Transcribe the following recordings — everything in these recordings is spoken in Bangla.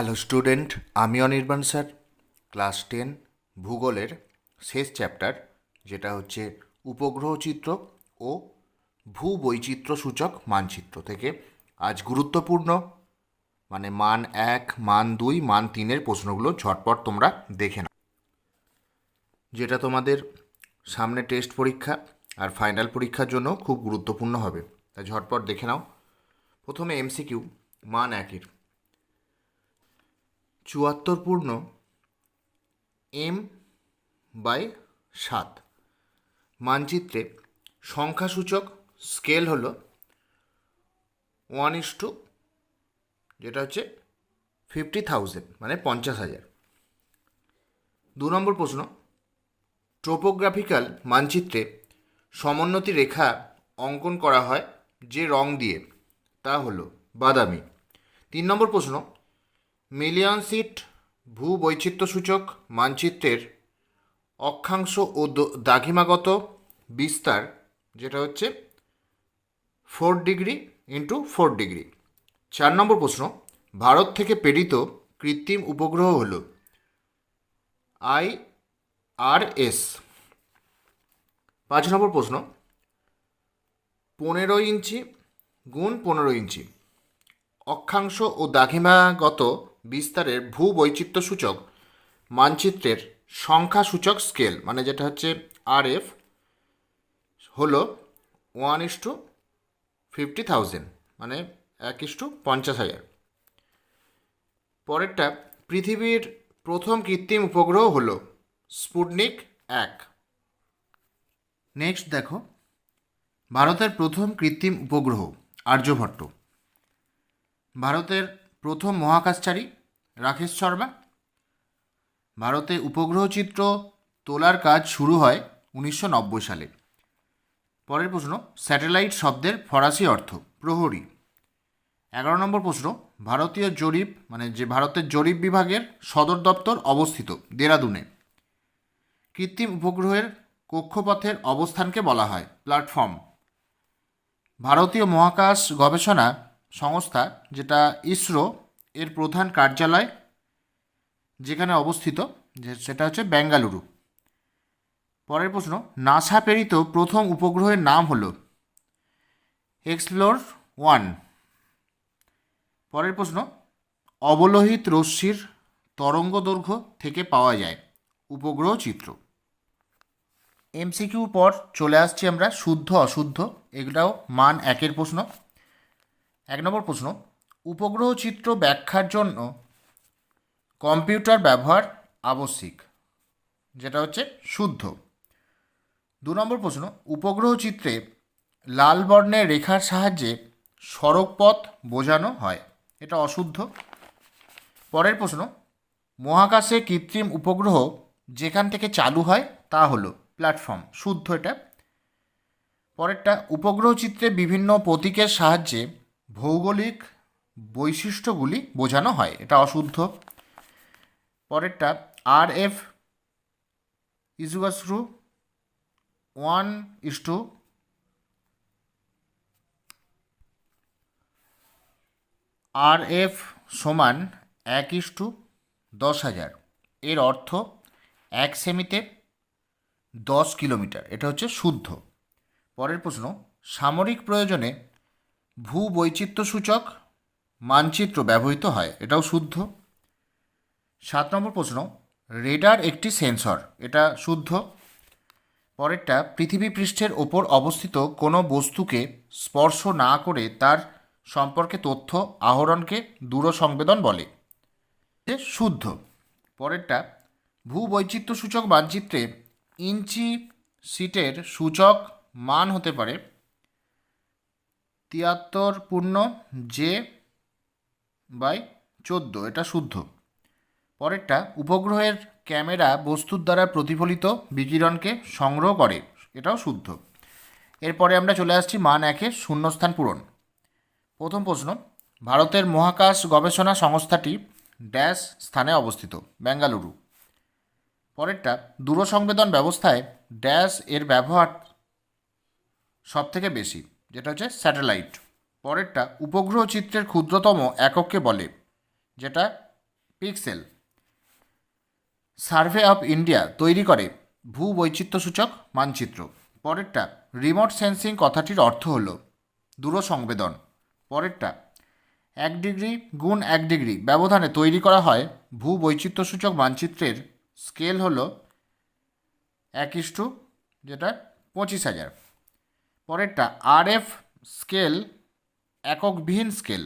হ্যালো স্টুডেন্ট আমি অনির্বাণ স্যার। ক্লাস টেন ভূগোলের শেষ চ্যাপ্টার যেটা হচ্ছে উপগ্রহ চিত্র ও ভূ বৈচিত্র্য সূচক মানচিত্র থেকে আজ গুরুত্বপূর্ণ। মানে মান এক, মান দুই, মান তিনের প্রশ্নগুলো ঝটপট তোমরা দেখে নাও। যেটা তোমাদের সামনে টেস্ট পরীক্ষা আর ফাইনাল পরীক্ষার জন্য খুব গুরুত্বপূর্ণ হবে। তাই ঝটপট দেখে নাও। প্রথমে এমসিকিউ মান একের। চুয়াত্তর পূর্ণ এম বাই সাত। মানচিত্রে সংখ্যাসূচক স্কেল হল ওয়ান ইস টু, যেটা হচ্ছে ফিফটি থাউজেন্ড মানে পঞ্চাশ হাজার। দু নম্বর প্রশ্ন, টোপোগ্রাফিক্যাল মানচিত্রে সমোন্নতি রেখা অঙ্কন করা হয় যে রং দিয়ে, তা হলো বাদামি। তিন নম্বর প্রশ্ন মিলিয়ন সিট ভূ বৈচিত্র্যসূচক মানচিত্রের অক্ষাংশ ও দ- দ্রাঘিমাগত বিস্তার, যেটা হচ্ছে four degree into four degree চার নম্বর প্রশ্ন, ভারত থেকে প্রেরিত কৃত্রিম উপগ্রহ হল আই আর এস। পাঁচ নম্বর প্রশ্ন, পনেরো ইঞ্চি গুণ পনেরো ইঞ্চি, অক্ষাংশ ও দাঘিমাগত বিস্তারের ভূ বৈচিত্র্য সূচক মানচিত্রের সংখ্যা সূচক স্কেল মানে যেটা হচ্ছে আর এফ হলো one is to fifty thousand মানে এক ইস টু পঞ্চাশ হাজার। পরেরটা, পৃথিবীর প্রথম কৃত্রিম উপগ্রহ হলো স্পুটনিক এক। নেক্সট দেখো, ভারতের প্রথম কৃত্রিম উপগ্রহ আর্যভট্ট। ভারতের প্রথম মহাকাশচারী রাকেশ শর্মা। ভারতে উপগ্রহ চিত্র তোলার কাজ শুরু হয় উনিশশো নব্বই সালে। পরের প্রশ্ন, স্যাটেলাইট শব্দের ফরাসি অর্থ, প্রহরী। এগারো নম্বর প্রশ্ন, ভারতীয় জরিপ মানে যে ভারতের জরিপ বিভাগের সদর দপ্তর অবস্থিত, দেরাদুনে। কৃত্রিম উপগ্রহের কক্ষপথের অবস্থানকে বলা হয়, প্ল্যাটফর্ম। ভারতীয় মহাকাশ গবেষণা সংস্থা, যেটা ইসরো এর প্রধান কার্যালয় যেখানে অবস্থিত, যে সেটা হচ্ছে বেঙ্গালুরু। পরের প্রশ্ন, নাসা প্রেরিত প্রথম উপগ্রহের নাম হল এক্সপ্লোর ওয়ান। পরের প্রশ্ন, অবলোহিত রশ্মির তরঙ্গ দৈর্ঘ্য থেকে পাওয়া যায় উপগ্রহ চিত্র। এমসিকিউ পর চলে আসছি আমরা শুদ্ধ অশুদ্ধ এগুলাও মান একের প্রশ্ন। এক নম্বর প্রশ্ন, উপগ্রহ চিত্র ব্যাখ্যার জন্য কম্পিউটার ব্যবহার আবশ্যিক, যেটা হচ্ছে শুদ্ধ। দু নম্বর প্রশ্ন, উপগ্রহ চিত্রে লাল বর্ণের রেখার সাহায্যে সড়কপথ বোঝানো হয়, এটা অশুদ্ধ। পরের প্রশ্ন, মহাকাশে কৃত্রিম উপগ্রহ যেখান থেকে চালু হয় তা হলো প্ল্যাটফর্ম, শুদ্ধ এটা। পরেরটা, উপগ্রহ চিত্রে বিভিন্ন প্রতীকের সাহায্যে ভৌগোলিক বৈশিষ্ট্যগুলি বোঝানো হয়। এটা অশুদ্ধ। পরেরটা R F ইজুয়াস to one is to R F সমান এক ইস টু দশ হাজার। এর অর্থ এক সেমিতে দশ কিলোমিটার। এটা হচ্ছে শুদ্ধ। পরের প্রশ্ন, সামরিক প্রয়োজনে ভূ বৈচিত্র্যসূচক মানচিত্র ব্যবহৃত হয়। এটাও শুদ্ধ। সাত নম্বর প্রশ্ন, রেডার একটি সেন্সর, এটা শুদ্ধ। পরেরটা, পৃথিবী পৃষ্ঠের ওপর অবস্থিত কোনো বস্তুকে স্পর্শ না করে তার সম্পর্কে তথ্য আহরণকে দূরসংবেদন বলে। শুদ্ধ। পরেরটা ভূবৈচিত্র্য সূচক মানচিত্রে ইঞ্চি সিটের সূচক মান হতে পারে তিয়াত্তর পূর্ণ জে বাই চোদ্দ, এটা শুদ্ধ। পরেরটা, উপগ্রহের ক্যামেরা বস্তুর দ্বারা প্রতিফলিত বিকিরণকে সংগ্রহ করে, এটাও শুদ্ধ। এরপরে আমরা চলে আসছি মান একে, শূন্যস্থান পূরণ। প্রথম প্রশ্ন, ভারতের মহাকাশ গবেষণা সংস্থাটি ড্যাশ স্থানে অবস্থিত, বেঙ্গালুরু। পরেরটা, দূরসংবেদন ব্যবস্থায় ড্যাশ এর ব্যবহার সবথেকে বেশি। যেটা হচ্ছে স্যাটেলাইট। পরেরটা, উপগ্রহ চিত্রের ক্ষুদ্রতম একককে বলে, যেটা পিক্সেল। সার্ভে অফ ইন্ডিয়া তৈরি করে ভূ বৈচিত্র্যসূচক মানচিত্র। পরেরটা, রিমোট সেন্সিং কথাটির অর্থ হল দূর সংবেদন পরেরটা, এক ডিগ্রি গুণ এক ডিগ্রি ব্যবধানে তৈরি করা হয় ভূ বৈচিত্র্যসূচক মানচিত্রের স্কেল হল এক ইস্টু যেটা পঁচিশ হাজার। পরেরটা আর এফ স্কেল এককবিহীন স্কেল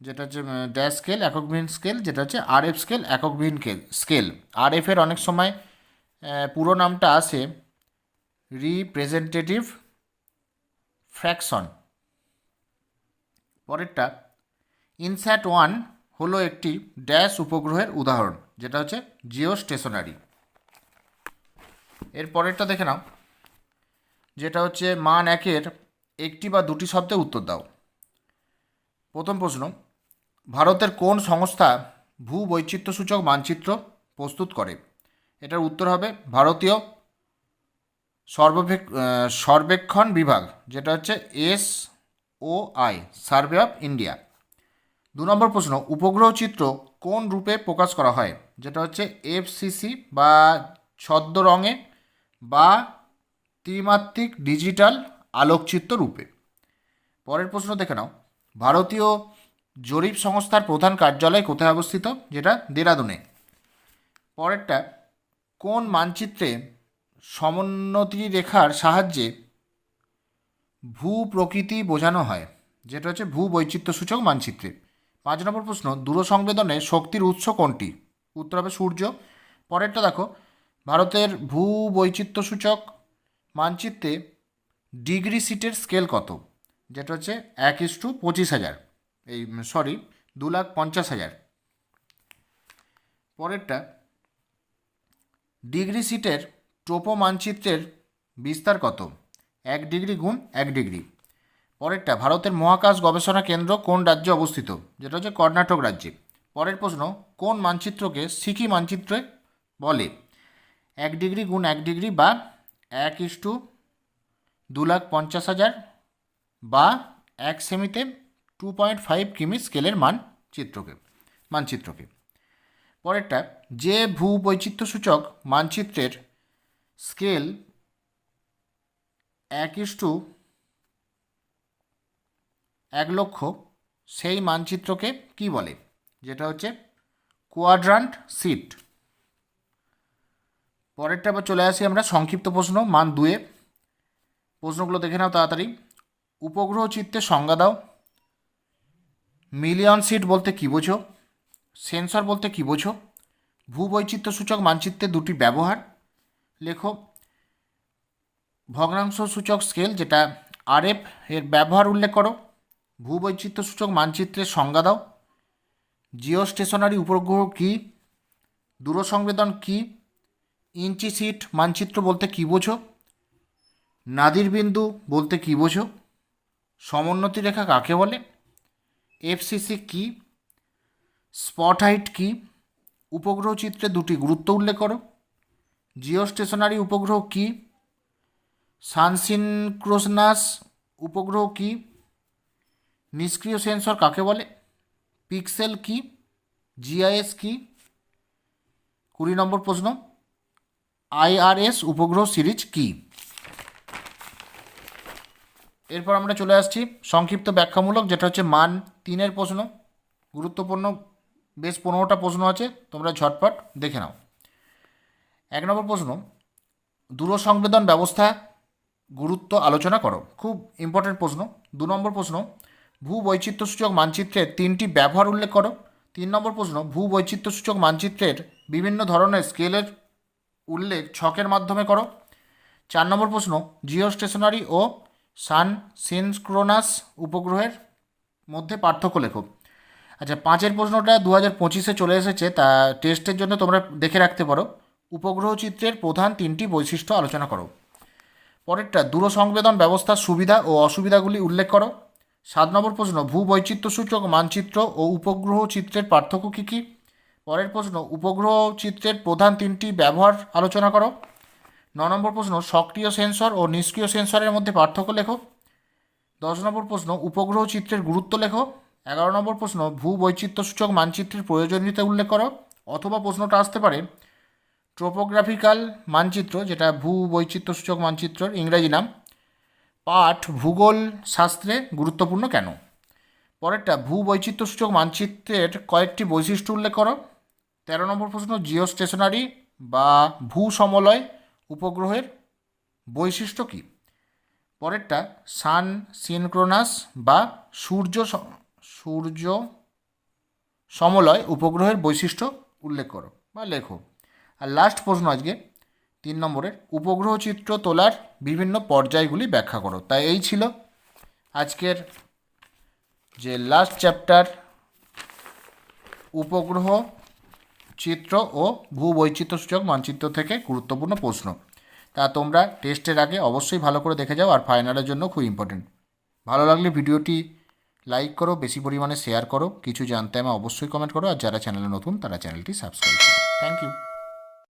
যেটা হচ্ছে ড্যাশ স্কেল এককবিহীন স্কেল যেটা হচ্ছে আর এফ স্কেল এককবিহীন স্কেল আর এফ এর অনেক সময় পুরো নামটা আসে রিপ্রেজেন্টেটিভ ফ্র্যাকশন পরেরটা ইনস্যাট ওয়ান হলো একটি ড্যাশ উপগ্রহের উদাহরণ, যেটা হচ্ছে জিও স্টেশনারি এর পরেরটা দেখে নাও। যেটা হচ্ছে মান একের একটি বা দুটি শব্দে উত্তর দাও। প্রথম প্রশ্ন, ভারতের কোন সংস্থা ভূ বৈচিত্র্যসূচক মানচিত্র প্রস্তুত করে? এটার উত্তর হবে ভারতীয় সর্বভেক সর্বেক্ষণ বিভাগ, যেটা হচ্ছে S O I, survey of India. দু নম্বর প্রশ্ন, উপগ্রহ চিত্র কোন রূপে প্রকাশ করা হয়? যেটা হচ্ছে এফসিসি বা ছদ্ম রঙে বা ত্রিমাত্রিক ডিজিটাল আলোকচিত্র রূপে। পরের প্রশ্ন দেখে নাও। ভারতীয় জরিপ সংস্থার প্রধান কার্যালয় কোথায় অবস্থিত? যেটা দেরাদুনে। পরেরটা, কোন মানচিত্রে সমোন্নতি রেখার সাহায্যে ভূ প্রকৃতি বোঝানো হয়? যেটা হচ্ছে ভূ বৈচিত্র্যসূচক মানচিত্রে। পাঁচ নম্বর প্রশ্ন, দূরসংবেদনে শক্তির উৎস কোনটি? উত্তর হবে সূর্য। পরেরটা দেখো, ভারতের ভূ বৈচিত্র্যসূচক মানচিত্রে ডিগ্রি সিটের স্কেল কত? যেটা হচ্ছে এক ইস টু পঁচিশ হাজার। এই, সরি, দু লাখ পঞ্চাশ হাজার। পরেরটা, ডিগ্রি সিটের টোপো মানচিত্রের বিস্তার কত? এক ডিগ্রি গুণ এক ডিগ্রি। পরেরটা, ভারতের মহাকাশ গবেষণা কেন্দ্র কোন রাজ্যে অবস্থিত? যেটা হচ্ছে কর্ণাটক রাজ্যে। পরের প্রশ্ন, কোন মানচিত্রকে সিকি মানচিত্রে বলে? এক ডিগ্রি গুণ এক ডিগ্রি বা এক ইস টু দু লাখ পঞ্চাশ হাজার বা এক সেমিতে টু পয়েন্ট ফাইভ কিমি স্কেলের মানচিত্রকে মানচিত্রকে। পরেরটা, যে ভূ বৈচিত্র্যসূচক মানচিত্রের স্কেল এক ইস টু এক লক্ষ, সেই মানচিত্রকে কি বলে? যেটা হচ্ছে কোয়াড্রান্ট সিট। পরেরটা আবার চলে আসি আমরা, সংক্ষিপ্ত প্রশ্ন, মান দুয়ে। প্রশ্নগুলো দেখে নাও তাড়াতাড়ি। উপগ্রহ চিত্রের সংজ্ঞা দাও। মিলিয়ন সিট বলতে কী বোঝো? সেন্সর বলতে কী বোঝো? ভূবৈচিত্র্যসূচক মানচিত্রে দুটি ব্যবহার। লেখো, ভগ্নাংশ সূচক স্কেল, যেটা আরএফ এর ব্যবহার উল্লেখ করো। ভূবৈচিত্র্যসূচক মানচিত্রের সংজ্ঞা দাও। জিও স্টেশনারি উপগ্রহ কী? দূরসংবেদন কী? ইঞ্চি সিট মানচিত্র বলতে কী বোঝো? নাদির বিন্দু বলতে কী বোঝো? সমোন্নতি রেখা কাকে বলে? এফসিসি কি? স্পট হাইট কি? উপগ্রহ চিত্রে দুটি গুরুত্ব উল্লেখ করো। জিও স্টেশনারি উপগ্রহ কি? সানসিনক্রোসনাস উপগ্রহ কি? নিষ্ক্রিয় সেন্সর কাকে বলে? পিক্সেল কি? জিআইএস কি? কুড়ি নম্বর প্রশ্ন। আইআরএস উপগ্রহ সিরিজ কি? এরপর আমরা চলে আসছি সংক্ষিপ্ত ব্যাখ্যামূলক, যেটা হচ্ছে মান তিনের প্রশ্ন। গুরুত্বপূর্ণ, বেশ পনেরোটা প্রশ্ন আছে, তোমরা ঝটপট দেখে নাও। এক নম্বর প্রশ্ন, দূরসংবেদন ব্যবস্থা গুরুত্ব আলোচনা করো। খুব ইম্পর্টেন্ট প্রশ্ন। দু নম্বর প্রশ্ন ভূ বৈচিত্র্যসূচক মানচিত্রের তিনটি ব্যবহার উল্লেখ করো। তিন নম্বর প্রশ্ন ভূ বৈচিত্র্যসূচক মানচিত্রের বিভিন্ন ধরনের স্কেলের উল্লেখ ছকের মাধ্যমে করো। চার নম্বর প্রশ্ন, জিও স্টেশনারি ও সান সিনক্রোনাস উপগ্রহের মধ্যে পার্থক্য লেখো। আচ্ছা পাঁচের প্রশ্নটা দু হাজার পঁচিশে চলে এসেছে, তা টেস্টের জন্য তোমরা দেখে রাখতে পারো। উপগ্রহ চিত্রের প্রধান তিনটি বৈশিষ্ট্য আলোচনা করো। পরেরটা, দূরসংবেদন ব্যবস্থার সুবিধা ও অসুবিধাগুলি উল্লেখ করো। সাত নম্বর প্রশ্ন ভূ বৈচিত্র্যসূচক মানচিত্র ও উপগ্রহ চিত্রের পার্থক্য কী কী? পরের প্রশ্ন, উপগ্রহ চিত্রের প্রধান তিনটি ব্যবহার আলোচনা করো। ন নম্বর প্রশ্ন, সক্রিয় সেন্সর ও নিষ্ক্রিয় সেন্সরের মধ্যে পার্থক্য লেখো। দশ নম্বর প্রশ্ন, উপগ্রহ চিত্রের গুরুত্ব লেখো। এগারো নম্বর প্রশ্ন ভূ বৈচিত্র্যসূচক মানচিত্রের প্রয়োজনীয়তা উল্লেখ করো। অথবা প্রশ্নটা আসতে পারে, ট্রোপোগ্রাফিক্যাল মানচিত্র, যেটা ভূ বৈচিত্র্যসূচক মানচিত্রের ইংরেজি নাম। পাঠ ভূগোল শাস্ত্রে গুরুত্বপূর্ণ কেন? পরেরটা ভূ বৈচিত্র্যসূচক মানচিত্রের কয়েকটি বৈশিষ্ট্য উল্লেখ করো। তেরো নম্বর প্রশ্ন জিও স্টেশনারি বা ভূ সমলয় উপগ্রহের বৈশিষ্ট্য কী? পরেরটা, সান সিনক্রোনাস বা সূর্য সূর্য সমলয় উপগ্রহের বৈশিষ্ট্য উল্লেখ করো বা লেখো। আর লাস্ট প্রশ্ন আজকে, তিন নম্বরের, উপগ্রহ চিত্র তোলার বিভিন্ন পর্যায়গুলি ব্যাখ্যা করো। তাই এই ছিল আজকের যে লাস্ট চ্যাপ্টার উপগ্রহ চিত্র ও ভূবৈচিত্রসূচক মানচিত্র থেকে গুরুত্বপূর্ণ প্রশ্ন। তা তোমরা টেস্টের আগে অবশ্যই ভালো করে দেখে যাও আর ফাইনালের জন্য খুব ইম্পর্টেন্ট ভালো লাগলে ভিডিওটি লাইক করো, বেশি পরিমাণে শেয়ার করো। কিছু জানতে আমি অবশ্যই কমেন্ট করো আর যারা চ্যানেলে নতুন তারা চ্যানেলটি সাবস্ক্রাইব করো। Thank you